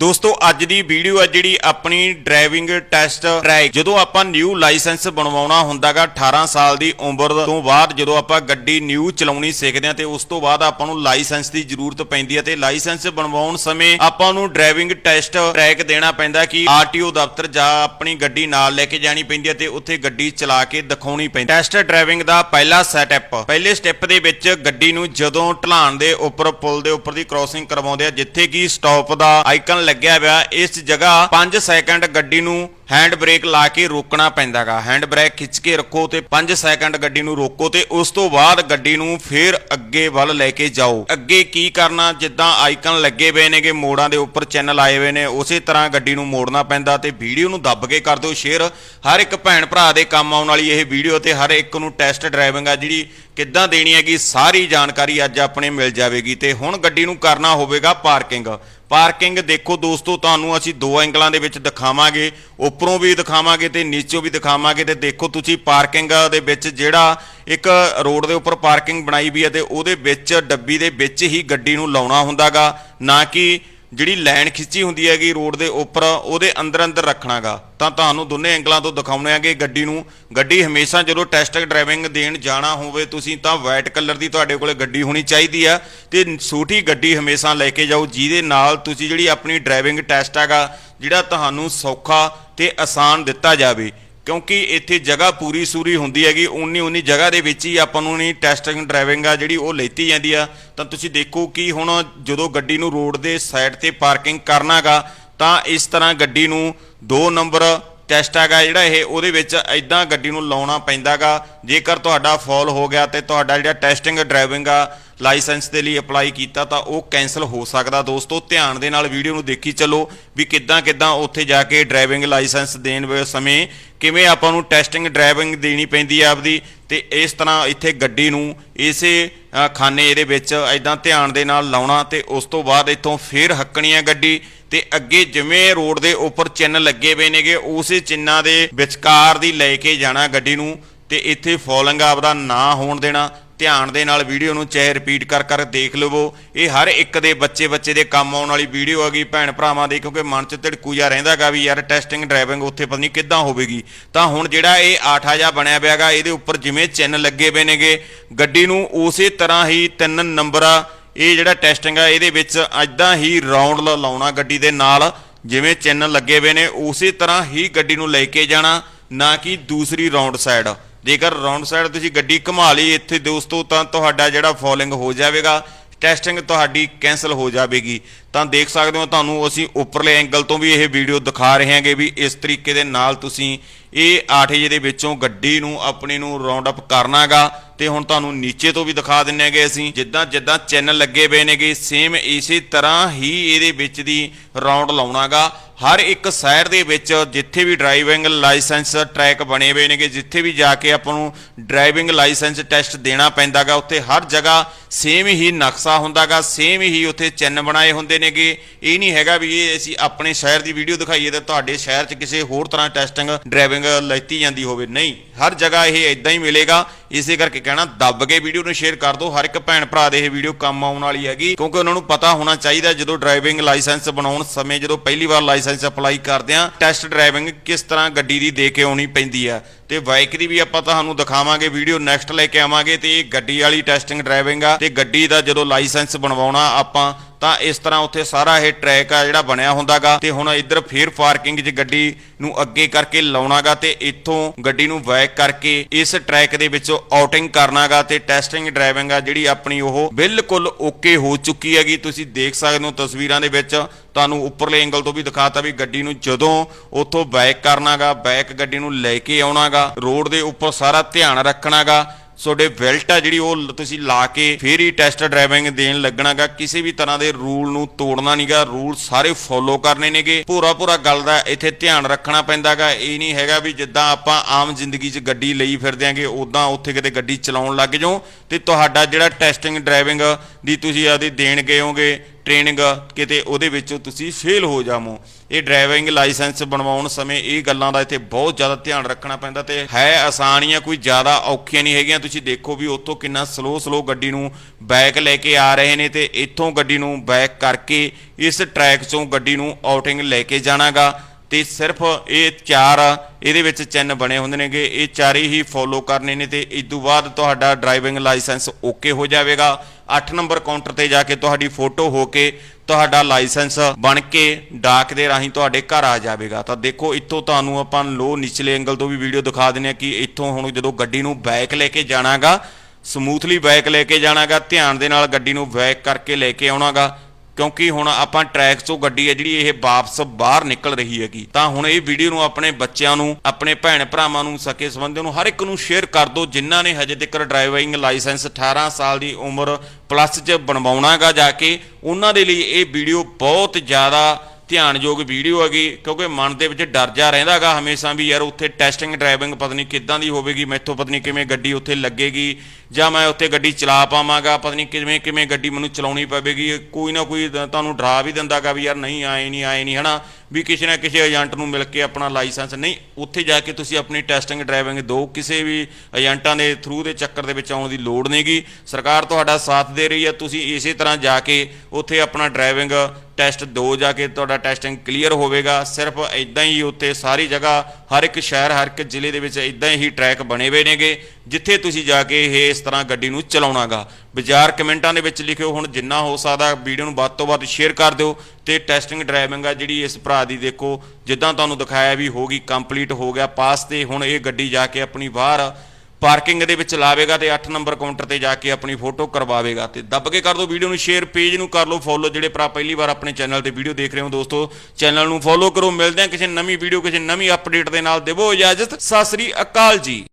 ਦੋਸਤੋ, ਅੱਜ ਦੀ ਵੀਡੀਓ ਹੈ ਜਿਹੜੀ ਆਪਣੀ ਡਰਾਈਵਿੰਗ ਟੈਸਟ ਟਰੈਕ ਜਦੋਂ ਆਪਾਂ ਨਿਊ ਲਾਇਸੈਂਸ ਬਣਵਾਉਣਾ ਹੁੰਦਾਗਾ 18 ਸਾਲ ਦੀ ਉਮਰ ਤੋਂ ਬਾਅਦ ਜਦੋਂ ਆਪਾਂ ਗੱਡੀ ਨਿਊ ਚਲਾਉਣੀ ਸਿੱਖਦੇ ਆ ਤੇ ਉਸ ਤੋਂ ਬਾਅਦ ਆਪਾਂ ਨੂੰ ਲਾਇਸੈਂਸ ਦੀ ਜ਼ਰੂਰਤ ਪੈਂਦੀ ਹੈ ਤੇ ਲਾਇਸੈਂਸ ਬਣਵਾਉਣ ਸਮੇਂ ਆਪਾਂ ਨੂੰ ਡਰਾਈਵਿੰਗ ਟੈਸਟ ਟਰੈਕ ਦੇਣਾ ਪੈਂਦਾ ਕਿ ਆਰਟੀਓ ਦਫ਼ਤਰ ਜਾਂ ਆਪਣੀ ਗੱਡੀ ਨਾਲ ਲੈ ਕੇ ਜਾਣੀ ਪੈਂਦੀ ਹੈ ਤੇ ਉੱਥੇ ਗੱਡੀ ਚਲਾ ਕੇ ਦਿਖਾਉਣੀ ਪੈਂਦੀ। ਟੈਸਟ ਡਰਾਈਵਿੰਗ ਦਾ ਪਹਿਲਾ ਸੈਟਅਪ ਪਹਿਲੇ ਸਟੈਪ ਦੇ ਵਿੱਚ ਗੱਡੀ ਨੂੰ ਜਦੋਂ ਢਲਾਣ ਦੇ ਉੱਪਰ, ਪੁਲ ਦੇ ਉੱਪਰ ਦੀ ਕ੍ਰਾਸਿੰਗ ਕਰਵਾਉਂਦੇ ਆ, ਜਿੱਥੇ ਕਿ ਸਟਾਪ ਦਾ ਆਈਕਨ ਲੱਗਿਆ ਹੋਇਆ, ਇਸ ਜਗ੍ਹਾ 5 ਸੈਕਿੰਡ ਗੱਡੀ ਨੂੰ ਹੈਂਡ ਬ੍ਰੇਕ ਲਾ ਕੇ ਰੋਕਣਾ ਪੈਂਦਾਗਾ। ਹੈਂਡ ਬ੍ਰੇਕ ਖਿੱਚ ਕੇ ਰੱਖੋ ਤੇ 5 ਸੈਕਿੰਡ ਗੱਡੀ ਨੂੰ ਰੋਕੋ ਤੇ ਉਸ ਤੋਂ ਬਾਅਦ ਗੱਡੀ ਨੂੰ ਫੇਰ ਅੱਗੇ ਵੱਲ ਲੈ ਕੇ ਜਾਓ। ਅੱਗੇ ਕੀ ਕਰਨਾ? ਜਿੱਦਾਂ ਆਈਕਨ ਲੱਗੇ ਹੋਏ ਨੇਗੇ ਮੋੜਾਂ ਦੇ ਉੱਪਰ ਚੈਨਲ ਆਏ ਹੋਏ ਨੇ, ਉਸੇ ਤਰ੍ਹਾਂ ਗੱਡੀ ਨੂੰ ਮੋੜਨਾ ਪੈਂਦਾ ਤੇ ਵੀਡੀਓ ਨੂੰ ਦੱਬ ਕੇ ਕਰ ਦਿਓ ਸ਼ੇਅਰ ਹਰ ਇੱਕ ਭੈਣ ਭਰਾ ਦੇ ਕੰਮ ਆਉਣ ਵਾਲੀ ਇਹ ਵੀਡੀਓ ਤੇ ਹਰ ਇੱਕ ਨੂੰ ਟੈਸਟ ਡਰਾਈਵਿੰਗ ਆ, ਜਿਹੜੀ ਕਿੱਦਾਂ ਦੇਣੀ ਹੈਗੀ ਸਾਰੀ ਜਾਣਕਾਰੀ ਅੱਜ ਆਪਣੇ ਮਿਲ ਜਾਵੇਗੀ ਤੇ ਹੁਣ ਗੱਡੀ ਨੂੰ ਕਰਨਾ ਹੋਵੇਗਾ ਪਾਰਕਿੰਗ ਪਾਰਕਿੰਗ ਦੇਖੋ ਦੋਸਤੋ, ਤੁਹਾਨੂੰ ਅਸੀਂ ਦੋ ਐਂਗਲਾਂ ਦੇ ਵਿੱਚ ਦਿਖਾਵਾਂਗੇ। ਉੱਪਰੋਂ ਵੀ ਦਿਖਾਵਾਂਗੇ ਤੇ ਨੀਚੋਂ ਵੀ ਦਿਖਾਵਾਂਗੇ ਤੇ ਦੇਖੋ ਤੁਸੀਂ ਪਾਰਕਿੰਗ ਦੇ ਵਿੱਚ ਜਿਹੜਾ ਇੱਕ ਰੋਡ ਦੇ ਉੱਪਰ ਪਾਰਕਿੰਗ ਬਣਾਈ ਵੀ ਹੈ ਤੇ ਉਹਦੇ ਵਿੱਚ ਡੱਬੀ ਦੇ ਵਿੱਚ ਹੀ ਗੱਡੀ ਨੂੰ ਲਾਉਣਾ ਹੁੰਦਾਗਾ। ਨਾ ਕਿ ਜਿਹੜੀ ਲਾਈਨ ਖਿੱਚੀ ਹੁੰਦੀ ਹੈਗੀ ਰੋਡ ਦੇ ਉੱਪਰ, ਉਹਦੇ ਅੰਦਰ ਅੰਦਰ ਰੱਖਣਾਗਾ। ਤਾਂ ਤੁਹਾਨੂੰ ਦੋਨੇ ਐਂਗਲਾਂ ਤੋਂ ਦਿਖਾਉਣੇ ਆਗੇ ਗੱਡੀ ਨੂੰ। ਗੱਡੀ ਹਮੇਸ਼ਾ ਜਦੋਂ ਟੈਸਟ ਡਰਾਈਵਿੰਗ ਦੇਣ ਜਾਣਾ ਹੋਵੇ ਤੁਸੀਂ ਤਾਂ ਵਾਈਟ ਕਲਰ ਦੀ ਤੁਹਾਡੇ ਕੋਲੇ ਗੱਡੀ ਹੋਣੀ ਚਾਹੀਦੀ ਆ। ਤੇ ਛੋਟੀ ਗੱਡੀ ਹਮੇਸ਼ਾ ਲੈ ਕੇ ਜਾਓ, ਜਿਹਦੇ ਨਾਲ ਤੁਸੀਂ ਜਿਹੜੀ ਆਪਣੀ ਡਰਾਈਵਿੰਗ ਟੈਸਟ ਹੈਗਾ ਜਿਹੜਾ ਤੁਹਾਨੂੰ ਸੌਖਾ ਤੇ ਆਸਾਨ ਦਿੱਤਾ ਜਾਵੇ। ਕਿਉਂਕਿ ਇੱਥੇ ਜਗ੍ਹਾ ਪੂਰੀ ਸੂਰੀ ਹੁੰਦੀ ਹੈਗੀ, ਉਨੀ ਉਨੀ ਜਗ੍ਹਾ ਦੇ ਵਿੱਚ ਹੀ ਆਪਾਂ ਨੂੰ ਨਹੀਂ ਟੈਸਟਿੰਗ ਡਰਾਈਵਿੰਗ ਆ ਜਿਹੜੀ ਉਹ ਲੈਤੀ ਜਾਂਦੀ ਆ। ਤਾਂ ਤੁਸੀਂ ਦੇਖੋ ਕਿ ਹੁਣ ਜਦੋਂ ਗੱਡੀ ਨੂੰ ਰੋਡ ਦੇ ਸਾਈਡ ਤੇ ਪਾਰਕਿੰਗ ਕਰਨਾਗਾ ਤਾਂ ਇਸ ਤਰ੍ਹਾਂ ਗੱਡੀ ਨੂੰ 2 ਨੰਬਰ ਟੈਸਟ ਹੈਗਾ ਜਿਹੜਾ ਇਹ, ਉਹਦੇ ਵਿੱਚ ਐਦਾਂ ਗੱਡੀ ਨੂੰ ਲਾਉਣਾ ਪੈਂਦਾਗਾ ਜੇਕਰ ਤੁਹਾਡਾ ਫਾਲ ਹੋ ਗਿਆ ਤੇ ਤੁਹਾਡਾ ਜਿਹੜਾ ਟੈਸਟਿੰਗ ਡਰਾਈਵਿੰਗ ਆ ਲਾਇਸੈਂਸ ਦੇ ਲਈ ਅਪਲਾਈ ਕੀਤਾ, ਤਾਂ ਉਹ ਕੈਨਸਲ ਹੋ ਸਕਦਾ। ਦੋਸਤੋ, ਧਿਆਨ ਦੇ ਨਾਲ ਵੀਡੀਓ ਨੂੰ ਦੇਖੀ ਚੱਲੋ ਵੀ ਕਿੱਦਾਂ ਕਿੱਦਾਂ ਉੱਥੇ ਜਾ ਕੇ ਡਰਾਈਵਿੰਗ ਲਾਇਸੈਂਸ ਦੇਣ ਵੇ ਸਮੇਂ ਕਿਵੇਂ ਆਪਾਂ ਨੂੰ ਟੈਸਟਿੰਗ ਡਰਾਈਵਿੰਗ ਦੇਣੀ ਪੈਂਦੀ ਹੈ ਆਪਦੀ, ਤੇ ਇਸ ਤਰ੍ਹਾਂ ਇੱਥੇ ਗੱਡੀ ਨੂੰ ਇਸੇ ਖਾਨੇ ਇਹਦੇ ਵਿੱਚ ਐਦਾਂ ਧਿਆਨ ਦੇ ਨਾਲ ਲਾਉਣਾ, ਤੇ ਉਸ ਤੋਂ ਬਾਅਦ ਇੱਥੋਂ ਫੇਰ ਹੱਕਣੀ ਆ ਗੱਡੀ, ਤੇ ਅੱਗੇ ਜਿਵੇਂ ਰੋਡ ਦੇ ਉੱਪਰ ਚਿੰਨ ਲੱਗੇ ਪਏ ਨੇਗੇ, ਉਸੇ ਚਿੰਨਾਂ ਦੇ ਵਿਚਕਾਰ ਦੀ ਲੈ ਕੇ ਜਾਣਾ ਗੱਡੀ ਨੂੰ, ਤੇ ਇੱਥੇ ਫੋਲਿੰਗ ਆਪਦਾ ਨਾ ਹੋਣ ਦੇਣਾ ਧਿਆਨ ਦੇ ਨਾਲ ਵੀਡੀਓ ਨੂੰ ਚਾਹੇ ਰਿਪੀਟ ਕਰ ਕਰ ਦੇਖ ਲਵੋ। ਇਹ ਹਰ ਇੱਕ ਦੇ ਬੱਚੇ ਬੱਚੇ ਦੇ ਕੰਮ ਆਉਣ ਵਾਲੀ ਵੀਡੀਓ ਹੈਗੀ ਭੈਣ ਭਰਾਵਾਂ ਦੇ, ਕਿਉਂਕਿ ਮਨ 'ਚ ਧੜਕੂ ਜਾ ਰਹਿੰਦਾਗਾ ਵੀ ਯਾਰ ਟੈਸਟਿੰਗ ਡਰਾਈਵਿੰਗ ਉੱਥੇ ਪਤਾ ਨਹੀਂ ਕਿੱਦਾਂ ਹੋਵੇਗੀ। ਤਾਂ ਹੁਣ ਜਿਹੜਾ ਇਹ ਆਠਾ ਜਿਹਾ ਬਣਿਆ ਪਿਆਗਾ ਇਹਦੇ ਉੱਪਰ ਜਿਵੇਂ ਚਿੰਨ ਲੱਗੇ ਪਏ ਨੇਗੇ, ਗੱਡੀ ਨੂੰ ਉਸੇ ਤਰ੍ਹਾਂ ਹੀ ਤਿੰਨ ਨੰਬਰ ਇਹ ਜਿਹੜਾ ਟੈਸਟਿੰਗ ਆ, ਇਹਦੇ ਵਿੱਚ ਐਦਾਂ ਹੀ ਰਾਉਂਡ ਲਾਉਣਾ ਗੱਡੀ ਦੇ ਨਾਲ, ਜਿਵੇਂ ਚਿੰਨ ਲੱਗੇ ਹੋਏ ਨੇ, ਉਸੇ ਤਰ੍ਹਾਂ ਹੀ ਗੱਡੀ ਨੂੰ ਲੈ ਕੇ ਜਾਣਾ, ਨਾ ਕਿ ਦੂਸਰੀ ਰਾਉਂਡ ਸਾਈਡ ਜੇਕਰ ਰਾਉਂਡ ਸਾਈਡ ਤੁਸੀਂ ਗੱਡੀ ਘੁਮਾ ਲਈ, ਇੱਥੇ ਦੋਸਤੋ ਤਾਂ ਤੁਹਾਡਾ ਜਿਹੜਾ ਫੋਲਿੰਗ ਹੋ ਜਾਵੇਗਾ ਟੈਸਟਿੰਗ ਤੁਹਾਡੀ ਕੈਨਸਲ ਹੋ ਜਾਵੇਗੀ। ਤਾਂ ਦੇਖ ਸਕਦੇ ਹੋ ਤੁਹਾਨੂੰ ਅਸੀਂ ਉੱਪਰਲੇ ਐਂਗਲ ਤੋਂ ਵੀ ਇਹ ਵੀਡੀਓ ਦਿਖਾ ਰਹੇ ਹਾਂਗੇ ਵੀ ਇਸ ਤਰੀਕੇ ਦੇ ਨਾਲ ਤੁਸੀਂ ਇਹ ਆਠੇ ਦੇ ਵਿੱਚੋਂ ਗੱਡੀ ਨੂੰ, ਆਪਣੇ ਨੂੰ ਰਾਉਂਡ ਅਪ ਕਰਨਾਗਾ ਤੇ ਹੁਣ ਤੁਹਾਨੂੰ ਨੀਚੇ ਤੋਂ ਵੀ ਦਿਖਾ ਦਿੰਨੇ ਹੈਗੇ ਅਸੀਂ। ਜਿੱਦਾਂ ਜਿੱਦਾਂ ਚੈਨਲ ਲੱਗੇ ਪਏ ਨੇਗੇ ਸੇਮ ਇਸੇ ਤਰ੍ਹਾਂ ਹੀ ਇਹਦੇ ਵਿੱਚ ਦੀ ਰਾਉਂਡ ਲਾਉਣਾਗਾ। ਹਰ ਇੱਕ ਸ਼ਹਿਰ ਦੇ ਵਿੱਚ ਜਿੱਥੇ ਵੀ ਡਰਾਈਵਿੰਗ ਲਾਇਸੈਂਸ ਟਰੈਕ ਬਣੇ ਹੋਏ ਨੇਗੇ, ਜਿੱਥੇ ਵੀ ਜਾ ਕੇ ਆਪਾਂ ਨੂੰ ਡਰਾਈਵਿੰਗ ਲਾਇਸੈਂਸ ਟੈਸਟ ਦੇਣਾ ਪੈਂਦਾਗਾ, ਉੱਥੇ ਹਰ ਜਗ੍ਹਾ ਸੇਮ ਹੀ ਨਕਸ਼ਾ ਹੁੰਦਾਗਾ ਸੇਮ ਹੀ ਉੱਥੇ ਚਿੰਨ ਬਣਾਏ ਹੁੰਦੇ ਨੇਗੇ। ਇਹ ਨਹੀਂ ਹੈਗਾ ਵੀ ਇਹ ਅਸੀਂ ਆਪਣੇ ਸ਼ਹਿਰ ਦੀ ਵੀਡੀਓ ਦਿਖਾਈਏ ਤੇ ਤੁਹਾਡੇ ਸ਼ਹਿਰ 'ਚ ਕਿਸੇ ਹੋਰ ਤਰ੍ਹਾਂ ਟੈਸਟਿੰਗ ਡਰਾਈਵਿੰਗ ਲੈਤੀ ਜਾਂਦੀ ਹੋਵੇ। ਨਹੀਂ, ਹਰ ਜਗ੍ਹਾ ਇਹ ਇਦਾਂ ਹੀ ਮਿਲੇਗਾ। ਇਸੇ ਕਰਕੇ ਕਹਿਣਾ, ਦੱਬ ਕੇ ਵੀਡੀਓ ਨੂੰ ਸ਼ੇਅਰ ਕਰ ਦਿਓ। ਹਰ ਇੱਕ ਭੈਣ ਭਰਾ ਦੇ ਇਹ ਵੀਡੀਓ ਕੰਮ ਆਉਣ ਵਾਲੀ ਹੈਗੀ, ਕਿਉਂਕਿ ਉਹਨਾਂ ਨੂੰ ਪਤਾ ਹੋਣਾ ਚਾਹੀਦਾ ਜਦੋਂ ਡਰਾਈਵਿੰਗ ਲਾਇਸੈਂਸ ਬਣਾਉਣ ਸਮੇਂ ਜਦੋਂ ਪਹਿਲੀ ਵਾਰ ਲਾਇਸੈਂਸ ਅਪਲਾਈ ਕਰਦੇ ਆ ਟੈਸਟ ਡਰਾਈਵਿੰਗ ਕਿਸ ਤਰ੍ਹਾਂ ਗੱਡੀ ਦੀ ਦੇ ਕੇ ਆਉਣੀ ਪੈਂਦੀ ਆ ਤੇ ਬਾਈਕ ਦੀ ਵੀ ਆਪਾਂ ਤੁਹਾਨੂੰ ਦਿਖਾਵਾਂਗੇ ਵੀਡੀਓ ਨੈਕਸਟ ਲੈ ਕੇ ਆਵਾਂਗੇ ਤੇ ਇਹ ਗੱਡੀ ਵਾਲੀ ਟੈਸਟਿੰਗ ਡਰਾਈਵਿੰਗ ਆ। ਤੇ ਗੱਡੀ ਦਾ ਜਦੋਂ ਲਾਇਸੈਂਸ ਬਣਵਾਉਣਾ ਆਪਾਂ ਤਾਂ ਇਸ ਤਰ੍ਹਾਂ ਉੱਥੇ ਸਾਰਾ ਇਹ ਟਰੈਕ ਆ ਜਿਹੜਾ ਬਣਿਆ ਹੁੰਦਾਗਾ ਤੇ ਹੁਣ ਇੱਧਰ ਫੇਰ ਪਾਰਕਿੰਗ 'ਚ ਗੱਡੀ ਨੂੰ ਅੱਗੇ ਕਰਕੇ ਲਾਉਣਾਗਾ ਤੇ ਇੱਥੋਂ ਗੱਡੀ ਨੂੰ ਬੈਕ ਕਰਕੇ ਇਸ ਟਰੈਕ ਦੇ ਵਿੱਚੋਂ ਆਊਟਿੰਗ ਕਰਨਾਗਾ ਤੇ ਟੈਸਟਿੰਗ ਡਰਾਈਵਿੰਗ ਆ ਜਿਹੜੀ ਆਪਣੀ ਉਹ ਬਿਲਕੁਲ ਓਕੇ ਹੋ ਚੁੱਕੀ ਹੈਗੀ। ਤੁਸੀਂ ਦੇਖ ਸਕਦੇ ਹੋ ਤਸਵੀਰਾਂ ਦੇ ਵਿੱਚ। ਤੁਹਾਨੂੰ ਉੱਪਰਲੇ ਐਂਗਲ ਤੋਂ ਵੀ ਦਿਖਾਤਾ ਵੀ ਗੱਡੀ ਨੂੰ ਜਦੋਂ ਉੱਥੋਂ ਬੈਕ ਕਰਨਾਗਾ ਬੈਕ ਗੱਡੀ ਨੂੰ ਲੈ ਕੇ ਆਉਣਾਗਾ। ਰੋਡ ਦੇ ਉੱਪਰ ਸਾਰਾ ਧਿਆਨ ਰੱਖਣਾਗਾ। ਤੁਹਾਡੇ ਬੈਲਟ ਆ ਜਿਹੜੀ ਉਹ ਤੁਸੀਂ ਲਾ ਕੇ ਫੇਰ ਹੀ ਟੈਸਟ ਡਰਾਈਵਿੰਗ ਦੇਣ ਲੱਗਣਾਗਾ। ਕਿਸੇ ਵੀ ਤਰ੍ਹਾਂ ਦੇ ਰੂਲ ਨੂੰ ਤੋੜਨਾ ਨਹੀਂਗਾ ਰੂਲ ਸਾਰੇ ਫੋਲੋ ਕਰਨੇ ਨੇਗੇ। ਪੂਰਾ ਪੂਰਾ ਗੱਲ ਦਾ ਇੱਥੇ ਧਿਆਨ ਰੱਖਣਾ ਪੈਂਦਾਗਾ। ਇਹ ਨਹੀਂ ਹੈਗਾ ਵੀ ਜਿੱਦਾਂ ਆਪਾਂ ਆਮ ਜ਼ਿੰਦਗੀ 'ਚ ਗੱਡੀ ਲਈ ਫਿਰਦੇ ਆਂਗੇ ਉਦਾਂ ਉੱਥੇ ਕਿਤੇ ਗੱਡੀ ਚਲਾਉਣ ਲੱਗ ਜਾਓ। ਤੇ ਤੁਹਾਡਾ ਜਿਹੜਾ ਟੈਸਟਿੰਗ ਡਰਾਈਵਿੰਗ ਦੀ ਤੁਸੀਂ ਆਦੀ ਦੇਣ ਗਏ ਹੋਗੇ ਟ੍ਰੇਨਿੰਗ ਕਿਤੇ ਉਹਦੇ ਵਿੱਚ ਤੁਸੀਂ ਫੇਲ ਹੋ ਜਾਵੋ। ਇਹ ਡਰਾਈਵਿੰਗ ਲਾਇਸੈਂਸ ਬਣਵਾਉਣ ਸਮੇਂ ਇਹ ਗੱਲਾਂ ਦਾ ਇੱਥੇ ਬਹੁਤ ਜ਼ਿਆਦਾ ਧਿਆਨ ਰੱਖਣਾ ਪੈਂਦਾ ਤੇ ਹੈ ਆਸਾਨੀਆਂ ਕੋਈ ਜ਼ਿਆਦਾ ਔਖੀਆਂ ਨਹੀਂ ਹੈਗੀਆਂ। ਤੁਸੀਂ ਦੇਖੋ ਵੀ ਉੱਥੋਂ ਕਿੰਨਾ ਸਲੋ ਸਲੋ ਗੱਡੀ ਨੂੰ ਬੈਕ ਲੈ ਕੇ ਆ ਰਹੇ ਨੇ ਤੇ ਇੱਥੋਂ ਗੱਡੀ ਨੂੰ ਬੈਕ ਕਰਕੇ ਇਸ ਟਰੈਕ ਚੋਂ ਗੱਡੀ ਨੂੰ ਆਊਟਿੰਗ ਲੈ ਕੇ ਜਾਣਾਗਾ। ਤੇ ਸਿਰਫ ਇਹ ਚਾਰ, ਇਹਦੇ ਵਿੱਚ ਚਿੰਨ ਬਣੇ ਹੁੰਦੇ ਨੇਗੇ। ਇਹ ਚਾਰੇ ਹੀ ਫੋਲੋ ਕਰਨੇ ਨੇ ਤੇ ਇਸ ਤੋਂ ਬਾਅਦ ਤੁਹਾਡਾ ਡਰਾਈਵਿੰਗ ਲਾਇਸੈਂਸ ਓਕੇ ਹੋ ਜਾਵੇਗਾ। 8 ਨੰਬਰ ਕਾਊਂਟਰ ਤੇ ਜਾ ਕੇ ਤੁਹਾਡੀ ਫੋਟੋ ਹੋ ਕੇ ਤੁਹਾਡਾ ਲਾਇਸੈਂਸ ਬਣ ਕੇ ਡਾਕ ਦੇ ਰਾਹੀਂ ਤੁਹਾਡੇ ਘਰ ਆ ਜਾਵੇਗਾ। ਤਾਂ ਦੇਖੋ, ਇੱਥੋਂ ਤੁਹਾਨੂੰ ਆਪਾਂ ਲੋ ਨਿਚਲੇ ਐਂਗਲ ਤੋਂ ਵੀ ਵੀਡੀਓ ਦਿਖਾ ਦਿੰਨੇ ਆ ਕਿ ਇੱਥੋਂ ਹੁਣ ਜਦੋਂ ਗੱਡੀ ਨੂੰ ਬੈਕ ਲੈ ਕੇ ਜਾਣਾਗਾ ਸਮੂਥਲੀ ਬੈਕ ਲੈ ਕੇ ਜਾਣਾਗਾ, ਧਿਆਨ ਦੇ ਨਾਲ ਗੱਡੀ ਨੂੰ ਬੈਕ ਕਰਕੇ ਲੈ ਕੇ ਆਉਣਾਗਾ ਕਿਉਂਕਿ ਹੁਣ ਆਪਾਂ ਟਰੈਕ ਤੋਂ ਗੱਡੀ ਹੈ ਜਿਹੜੀ ਇਹ ਵਾਪਸ ਬਾਹਰ ਨਿਕਲ ਰਹੀ ਹੈਗੀ। ਤਾਂ ਹੁਣ ਇਹ ਵੀਡੀਓ ਨੂੰ ਆਪਣੇ ਬੱਚਿਆਂ ਨੂੰ, ਆਪਣੇ ਭੈਣ ਭਰਾਵਾਂ ਨੂੰ, ਸਕੇ ਸੰਬੰਧੀਆਂ ਨੂੰ ਹਰ ਇੱਕ ਨੂੰ ਸ਼ੇਅਰ ਕਰ ਦਿਓ, ਜਿਨ੍ਹਾਂ ਨੇ ਹਜੇ ਤੱਕ ਡਰਾਈਵਿੰਗ ਲਾਇਸੈਂਸ 18 ਸਾਲ ਦੀ ਉਮਰ ਪਲੱਸ 'ਚ ਬਣਵਾਉਣਾਗਾ ਜਾ ਕੇ। ਉਹਨਾਂ ਦੇ ਲਈ ਇਹ ਵੀਡੀਓ ਬਹੁਤ ਜ਼ਿਆਦਾ ਧਿਆਨਯੋਗ ਵੀਡੀਓ ਹੈਗੀ, ਕਿਉਂਕਿ ਮਨ ਦੇ ਵਿੱਚ ਡਰ ਜਾ ਰਹਿੰਦਾਗਾ ਹਮੇਸ਼ਾ ਵੀ ਯਾਰ ਉੱਥੇ ਟੈਸਟਿੰਗ ਡਰਾਈਵਿੰਗ ਪਤਾ ਨਹੀਂ ਕਿੱਦਾਂ ਦੀ ਹੋਵੇਗੀ, ਮੈਥੋਂ ਪਤਾ ਨਹੀਂ ਕਿਵੇਂ ਗੱਡੀ ਉੱਥੇ ਲੱਗੇਗੀ, ਜਾਂ ਮੈਂ ਉੱਥੇ ਗੱਡੀ ਚਲਾ ਪਾਵਾਂਗਾ, ਪਤਾ ਨਹੀਂ ਕਿਵੇਂ ਕਿਵੇਂ ਗੱਡੀ ਮੈਨੂੰ ਚਲਾਉਣੀ ਪਵੇਗੀ, ਕੋਈ ਨਾ ਕੋਈ ਤੁਹਾਨੂੰ ਡਰਾ ਵੀ ਦਿੰਦਾਗਾ ਵੀ ਯਾਰ ਨਹੀਂ, ਆਏ ਨਹੀਂ ਆਏ ਨਹੀਂ ਹਨਾ? ਵੀ ਕਿਸੇ ਨਾ ਕਿਸੇ ਏਜੰਟ ਨੂੰ ਮਿਲ ਕੇ ਆਪਣਾ ਲਾਇਸੈਂਸ ਨਹੀਂ, ਉੱਥੇ ਜਾ ਕੇ ਤੁਸੀਂ ਆਪਣੀ ਟੈਸਟਿੰਗ ਡਰਾਈਵਿੰਗ ਦੋ ਕਿਸੇ ਵੀ ਏਜੰਟਾਂ ਦੇ ਥਰੂ ਦੇ ਚੱਕਰ ਦੇ ਵਿੱਚ ਆਉਣ ਦੀ ਲੋੜ ਨਹੀਂਗੀ। ਸਰਕਾਰ ਤੁਹਾਡਾ ਸਾਥ ਦੇ ਰਹੀ ਹੈ, ਤੁਸੀਂ ਇਸੇ ਤਰ੍ਹਾਂ ਜਾ ਕੇ ਉੱਥੇ ਆਪਣਾ ਡਰਾਈਵਿੰਗ ਟੈਸਟ ਦੋ ਜਾ ਕੇ ਤੁਹਾਡਾ ਟੈਸਟਿੰਗ ਕਲੀਅਰ ਹੋਵੇਗਾ। ਸਿਰਫ ਇਦਾਂ ਹੀ ਉੱਤੇ ਸਾਰੀ ਜਗ੍ਹਾ, ਹਰ ਇੱਕ ਸ਼ਹਿਰ, ਹਰ ਇੱਕ ਜ਼ਿਲ੍ਹੇ ਦੇ ਵਿੱਚ ਇਦਾਂ ਹੀ ਟਰੈਕ ਬਣੇ ਹੋਏ ਨੇਗੇ, ਜਿੱਥੇ ਤੁਸੀਂ ਜਾ ਕੇ ਇਹ ਇਸ ਤਰ੍ਹਾਂ ਗੱਡੀ ਨੂੰ ਚਲਾਉਣਾਗਾ। ਬਾਜ਼ਾਰ ਕਮੈਂਟਾਂ ਦੇ ਵਿੱਚ ਲਿਖਿਓ ਹੁਣ ਜਿੰਨਾ ਹੋ ਸਕਦਾ, ਵੀਡੀਓ ਨੂੰ ਵੱਧ ਤੋਂ ਵੱਧ ਸ਼ੇਅਰ ਕਰ ਦਿਓ ਤੇ ਟੈਸਟਿੰਗ ਡਰਾਈਵਿੰਗ ਆ ਜਿਹੜੀ ਇਸ ਭਰਾ ਦੀ ਦੇਖੋ, ਜਿੱਦਾਂ ਤੁਹਾਨੂੰ ਦਿਖਾਇਆ ਵੀ ਹੋ ਗਈ ਕੰਪਲੀਟ ਹੋ ਗਿਆ ਪਾਸ ਤੇ ਹੁਣ ਇਹ ਗੱਡੀ ਜਾ ਕੇ ਆਪਣੀ ਬਾਹਰ ਪਾਰਕਿੰਗ ਦੇ ਵਿੱਚ ਲਾਵੇਗਾ ਤੇ 8 ਨੰਬਰ ਕਾਊਂਟਰ ਤੇ ਜਾ ਕੇ ਆਪਣੀ ਫੋਟੋ ਕਰਵਾਵੇਗਾ ਤੇ ਦੱਬ ਕੇ ਕਰ ਦਿਓ ਵੀਡੀਓ ਨੂੰ ਸ਼ੇਅਰ, ਪੇਜ ਨੂੰ ਕਰ ਲਓ ਫੋਲੋ ਜਿਹੜੇ ਭਰਾ ਪਹਿਲੀ ਵਾਰ ਆਪਣੇ ਚੈਨਲ ਤੇ ਵੀਡੀਓ ਦੇਖ ਰਹੇ ਹੋ ਦੋਸਤੋ ਚੈਨਲ ਨੂੰ ਫੋਲੋ ਕਰੋ, ਮਿਲਦੇ ਹਾਂ ਕਿਸੇ ਨਵੀਂ ਵੀਡੀਓ ਕਿਸੇ ਨਵੀਂ ਅਪਡੇਟ ਦੇ ਨਾਲ। ਦੇਵੋ ਇਜਾਜ਼ਤ, ਸਤਿ ਸ੍ਰੀ ਅਕਾਲ ਜੀ।